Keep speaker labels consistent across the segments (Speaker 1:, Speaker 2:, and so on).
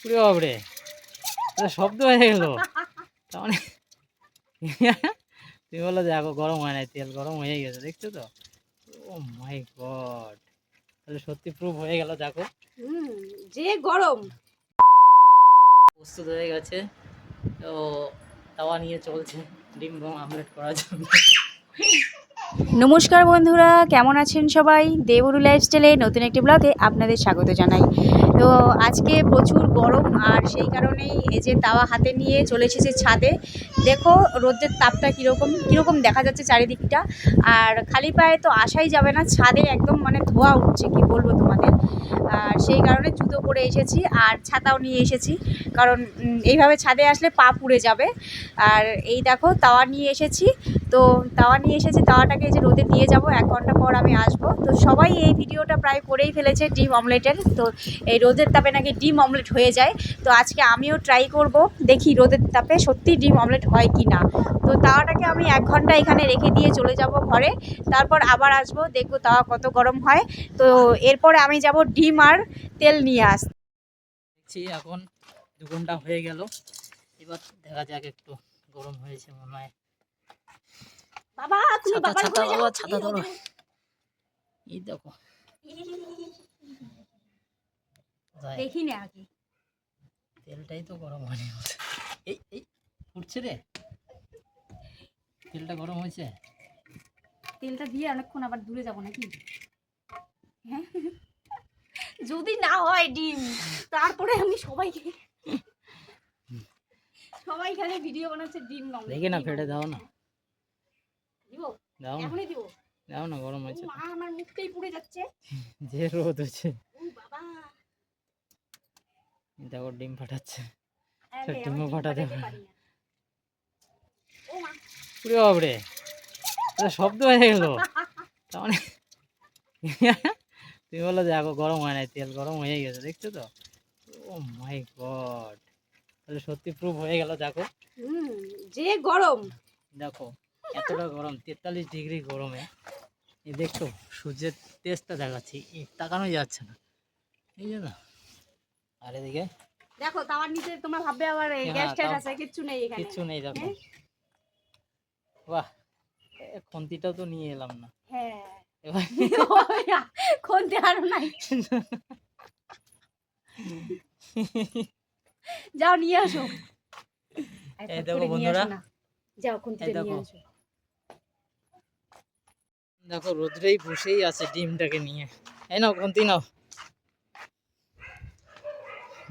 Speaker 1: পুরে বাবরে শব্দ হয়ে গেল। তার মানে তুমি বলো যে গরম হয় নাই তেল গরম হয়ে গেছে দেখছ তো? ও মাই গড তাহলে সত্যি প্রুফ হয়ে গেল দেখো
Speaker 2: যে গরম।
Speaker 1: প্রস্তুত হয়ে গেছে। তো তাওয়া নিয়ে চলছে ডিম গম আমলেট করার জন্য।
Speaker 2: নমস্কার বন্ধুরা, কেমন আছেন সবাই? দেবরু লাইফস্টাইলে নতুন একটি ব্লগে আপনাদের স্বাগত জানাই। তো আজকে প্রচুর গরম, আর সেই কারণেই এই যে তাওয়া হাতে নিয়ে চলে এসেছে ছাদে। দেখো, রোদের তাপটা কীরকম কীরকম দেখা যাচ্ছে চারিদিকটা। আর খালি পায়ে তো আসাই যাবে না, ছাদে একদম মানে ধোয়া উঠছে, কি বলব তোমাদের। আর সেই কারণে জুতো পরে এসেছি, আর ছাতাও নিয়ে এসেছি। কারণ এইভাবে ছাদে আসলে পা পুড়ে যাবে। আর এই দেখো, তাওয়া নিয়ে এসেছি। তো তাওয়া নিয়ে এসেছি, তাওয়াটাকে এই যে রোদে দিয়ে যাব, এক ঘণ্টা পর আমি আসব। তো সবাই এই ভিডিওটা প্রায় করেই ফেলেছে, ডিম অমলেটের। তো এই রোদের তাপে নাকি ডিম অমলেট হয়ে যায়। তো আজকে আমিও ট্রাই করব, দেখি রোদের তাপে সত্যি ডিম অমলেট হয় কি না। তো তাওয়াটাকে আমি এক ঘণ্টা এখানে রেখে দিয়ে চলে যাব ঘরে। তারপর আবার আসব, দেখব তাওয়া কত গরম হয়। তো এরপরে আমি যাব ডিম আর তেল নিয়ে আস
Speaker 1: এখন দু ঘণ্টা হয়ে গেল। এবার দেখা যাক একটু গরম হয়েছে মনে হয়।
Speaker 2: বাবা তুমি বাবার
Speaker 1: ছাতা। বাবা ধরো এই দেখো।
Speaker 2: দেখি না আগে।
Speaker 1: তেলটাই তো গরম হয়নি এই এই ফুটছে রে। তেলটা গরম হয়েছে।
Speaker 2: তেলটা দিয়ে অনেকক্ষণ আবার দূরে যাব নাকি? হ্যাঁ? যদি না হয় ডিম তারপরে আমি সবাইকে সবাই খালি ভিডিও বানাচ্ছে ডিম
Speaker 1: দেখি না ফেটে দাও না। দাও না।
Speaker 2: এখনই দিব।
Speaker 1: দাও না গরম হয়েছে
Speaker 2: মা আমার মুখটাই পুড়ে যাচ্ছে।
Speaker 1: যে রোদ হচ্ছে।
Speaker 2: ও বাবা।
Speaker 1: দেখো ডিম ফাটাচ্ছে।
Speaker 2: আরে,
Speaker 1: তো ডিমও
Speaker 2: ডিম
Speaker 1: ফাটাতে পারি।
Speaker 2: না। ও মা।
Speaker 1: পুরে বাবরে শব্দ হয়ে গেল। তার মানে তুমি বলো যে এখন গরম হয় নাই তেল গরম হয়ে গেছে দেখছ তো? Oh my god. তাহলে সত্যি প্রুফ হয়ে গেল দেখো
Speaker 2: যে গরম।
Speaker 1: দেখো এতটা গরম তেতাল্লিশ ডিগ্রি গরমে। এই দেখছ সূর্যের তেজটা দেখাচ্ছি এই তাকানোই যাচ্ছে না। এই যে না আর এদিকে?
Speaker 2: দেখো তাওয়ার নিচে তোমরা ভাববে আবার
Speaker 1: হ্যাঁ,
Speaker 2: গ্যাস ট্যাস আছে কিচ্ছু নেই এখানে।
Speaker 1: কিচ্ছু নেই দেখো।
Speaker 2: হ্যাঁ?
Speaker 1: বাহ খন্তিটাও তো নিয়ে এলাম না।
Speaker 2: হ্যাঁ।
Speaker 1: এবার
Speaker 2: কোনতে আরও নাই। যাও নিয়ে আসো।
Speaker 1: এই দেখো বন্ধুরা।
Speaker 2: যাও
Speaker 1: দেখো।
Speaker 2: নিয়ে আসো।
Speaker 1: দেখো রোদ্রেই বসেই আছে ডিমটাকে নিয়ে। এই নাও খন্তি নাও।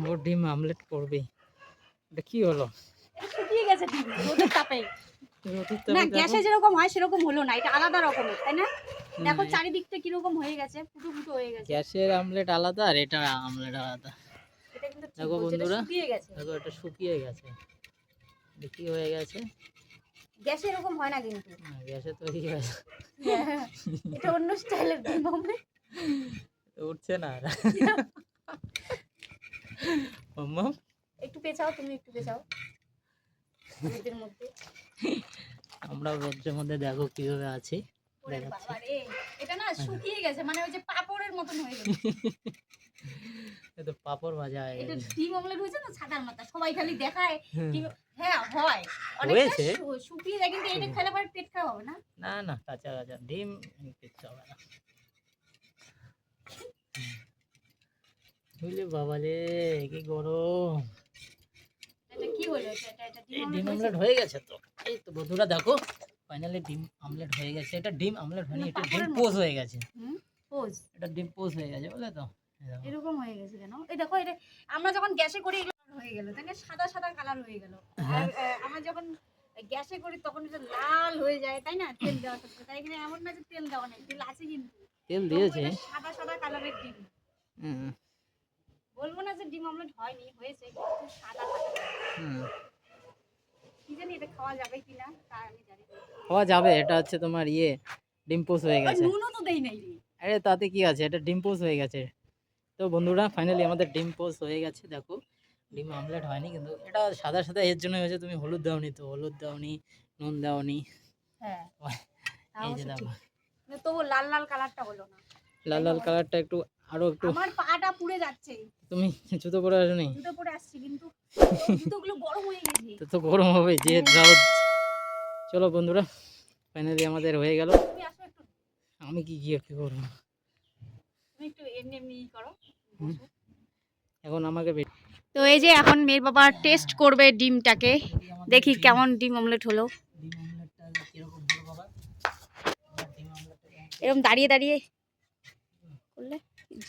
Speaker 1: ও ডিম আমলেট করবেই। এটা কি হলো?
Speaker 2: এটা শুকিয়ে গেছে ডিম রোদের তাপে। না গ্যাসে যেরকম হয় সেরকম হলো না এটা আলাদা রকমের তাই না? দেখো চারিদিকটা কীরকম হয়ে গেছে ফুটো ফুটো হয়ে গেছে।
Speaker 1: গ্যাসের আমলেট আলাদা আর এটা আমলেট আলাদা।
Speaker 2: কিন্তু
Speaker 1: দেখো বন্ধুরা। দেখো এটা শুকিয়ে গেছে। কি হয়ে গেছে।
Speaker 2: গ্যাসে এরকম হয় না কিন্তু।
Speaker 1: গ্যাসে তৈরি
Speaker 2: হ্যাঁ, এটা অন্য স্টাইলের ডিম omelette।
Speaker 1: উঠছে না মাম্মা
Speaker 2: একটু পেছাও তুমি একটু পেছাও রোদের মধ্যে।
Speaker 1: আমরা রোদ্রের মধ্যে দেখো কীভাবে আছি।
Speaker 2: এটা না শুকিয়ে গেছে মানে ওই যে পাপড়ের মতন হয়ে গেছে।
Speaker 1: এ তো পাপড় ভাজা হয়ে
Speaker 2: এটা ডিম অমলেট হয়েছে না সাদার মাথা সবাই খালি দেখায়। ডিম হ্যাঁ হয়।
Speaker 1: হয়েছে?
Speaker 2: শুকিয়ে যায় কিন্তু এটা খেলে পরে পেট খারাপ হবে না?
Speaker 1: না না কাঁচা কাঁচা ডিম হবে না। বুঝলে কি গরম।
Speaker 2: এটা কি হলো? এটা এটা এটা ডিম
Speaker 1: আমলেট হয়ে গেছে তো। এই তো বন্ধুরা দেখো ফাইনালি ডিম আমলেট হয়ে গেছে। এটা ডিম আমলেট হয়নি এটা ডিম পোজ হয়ে গেছে।
Speaker 2: পোজ।
Speaker 1: এটা ডিম পোজ হয়ে গেছে বুঝলে তো?
Speaker 2: এরকম হয়ে গেছে কেন? এই দেখো এটা আমরা যখন গ্যাসে করি হয়ে গেল। তাই না? সাদা সাদা কালার হয়ে গেল।
Speaker 1: হ্যাঁ।
Speaker 2: আর আমরা যখন গ্যাসে করি তখন এটা লাল হয়ে যায় তাই না? তেল দেওয়া থাকতে তাই এখানে এমন না যে তেল দেওয়া নেই তেল আছে কিন্তু।
Speaker 1: তেল দিয়েছে।
Speaker 2: সাদা সাদা কালারের ডিম। বলব না যে ডিম অমলেট হয়নি হয়েছে কিন্তু সাদা কালার
Speaker 1: হুম।
Speaker 2: কি জানি এটা খাওয়া যাবে কিনা তা আমি জানি না।
Speaker 1: খাওয়া যাবে এটা হচ্ছে তোমার ইয়ে ডিম পোজ হয়ে গেছে।
Speaker 2: নুনও তো দেই নাই।
Speaker 1: আরে তাতে কি আছে? এটা ডিম পোজ হয়ে গেছে। তো বন্ধুরা ফাইনালি আমাদের ডিম হয়ে গেছে দেখো। ডিম আমলেট হয়নি কিন্তু এটা সাদা সাদা এর জন্য হয়েছে তুমি হলুদ দাওনি তো হলুদ দাওনি নুন দাওনি।
Speaker 2: হ্যাঁ
Speaker 1: এই যে।
Speaker 2: কিন্তু তবু লাল লাল কালারটা হলো না।
Speaker 1: লাল লাল কালারটা একটু আরও একটু
Speaker 2: আমার পাটা পুড়ে যাচ্ছে।
Speaker 1: তুমি জুতো পরে আসো নি
Speaker 2: জুতো পরে আসছি কিন্তু জুতোগুলো গরম হয়ে গেছে।
Speaker 1: তো তো গরম হবে যে রোদ। চলো বন্ধুরা ফাইনালি আমাদের হয়ে গেল।
Speaker 2: তুমি আসো একটু।
Speaker 1: আমি কি গিয়ে কি করব?
Speaker 2: তুমি একটু এমনি এমনি করো।
Speaker 1: এখন আমাকে
Speaker 2: তো এই যে এখন মেয়ের বাবা টেস্ট করবে ডিমটাকে দেখি কেমন ডিম অমলেট হলো? এরকম দাঁড়িয়ে দাঁড়িয়ে করলে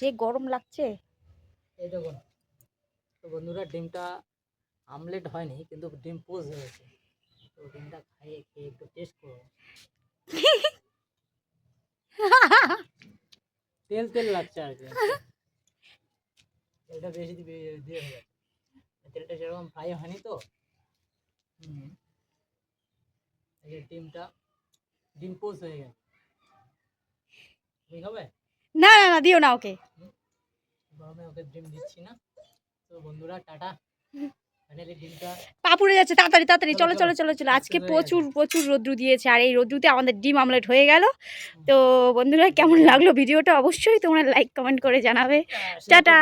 Speaker 2: যে গরম লাগছে।
Speaker 1: এই দেখুন তো বন্ধুরা ডিমটা আমলেট হয়নি কিন্তু ডিম পোজ হয়েছে। তো ডিমটা খাইয়ে খেয়ে একটু টেস্ট করব তেল তেল লাগছে আর কি। তেলটা বেশি দিয়ে তেলটা সেরকম ফ্রাই হয়নি তো? হুম। এই যে ডিমটা ডিম পোজ হয়ে গেছে। তুমি খাবে?
Speaker 2: না না না দিও না ওকে।
Speaker 1: গরমে ওকে ডিম দিচ্ছি না। তো বন্ধুরা টাটা।
Speaker 2: পা পুড়ে যাচ্ছে তাড়াতাড়ি তাড়াতাড়ি। চলো
Speaker 1: চলো,
Speaker 2: চলো। চলো আজকে প্রচুর প্রচুর রোদ্রু দিয়েছে। আর এই রোদ্রুতে আমাদের ডিম আমলেট হয়ে গেল। তো বন্ধুরা কেমন লাগল ভিডিওটা? অবশ্যই তোমরা লাইক কমেন্ট করে জানাবে।
Speaker 1: share
Speaker 2: tata.